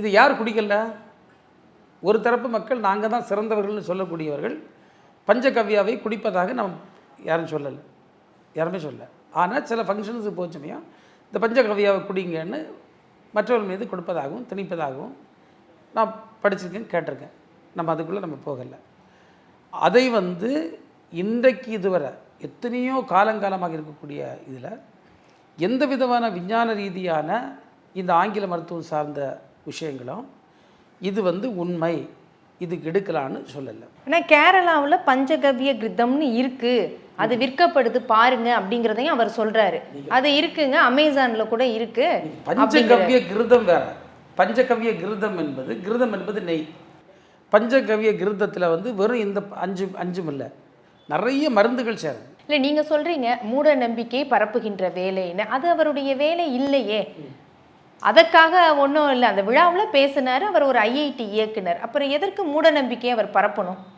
இது யார் குடிக்கல? ஒரு தரப்பு மக்கள் நாங்கள் தான் சிறந்தவர்கள்னு சொல்லக்கூடியவர்கள் பஞ்சகவ்யாவை குடிப்பதாக நாம் யாரும் சொல்லலை. யாருமே சொல்ல ஆனால் சில ஃபங்க்ஷன்ஸுக்கு போச்சுமையும் இந்த பஞ்சகவ்யாவை குடிங்கன்னு மற்றவர்கள் மீது கொடுப்பதாகவும் திணிப்பதாகவும் நான் படிச்சிருக்கேன் கேட்டிருக்கேன். நம்ம அதுக்குள்ளே நம்ம போகலை. அதை வந்து இன்றைக்கு இதுவரை எத்தனையோ காலங்காலமாக இருக்கக்கூடிய இதில் எந்த விதமான விஞ்ஞான ரீதியான இந்த ஆங்கில மருத்துவம் சார்ந்த விஷயங்களும். இது வந்து உண்மை. இது கெடுக்கலான்னு சொல்லலை. ஆனால் கேரளாவில் பஞ்சகவ்ய கிருத்தம்னு இருக்கு. அது விற்கப்படுது பாருங்க அப்படிங்கிறதையும் அவர் சொல்றாரு. அது இருக்குங்க. அமேசான்ல கூட இருக்கு. பஞ்சகவ்ய கிருதம் வேற. பஞ்சகவ்ய கிருதம் என்பது கிருதம் என்பது நெய். பஞ்சகவ்ய கிருதத்தில் வந்து வெறும் இந்த அஞ்சு அஞ்சும் இல்லை. நிறைய மருந்துகள் சேரும். இல்லை நீங்க சொல்றீங்க மூட நம்பிக்கை பரப்புகின்ற வேலைன்னு. அது அவருடைய வேலை இல்லையே. அதற்காக ஒன்றும் இல்லை. அந்த விழாவில் பேசினார். அவர் ஒரு ஐஐடி இயக்குனர். அப்புறம் எதற்கு மூட நம்பிக்கையை அவர் பரப்பணும்?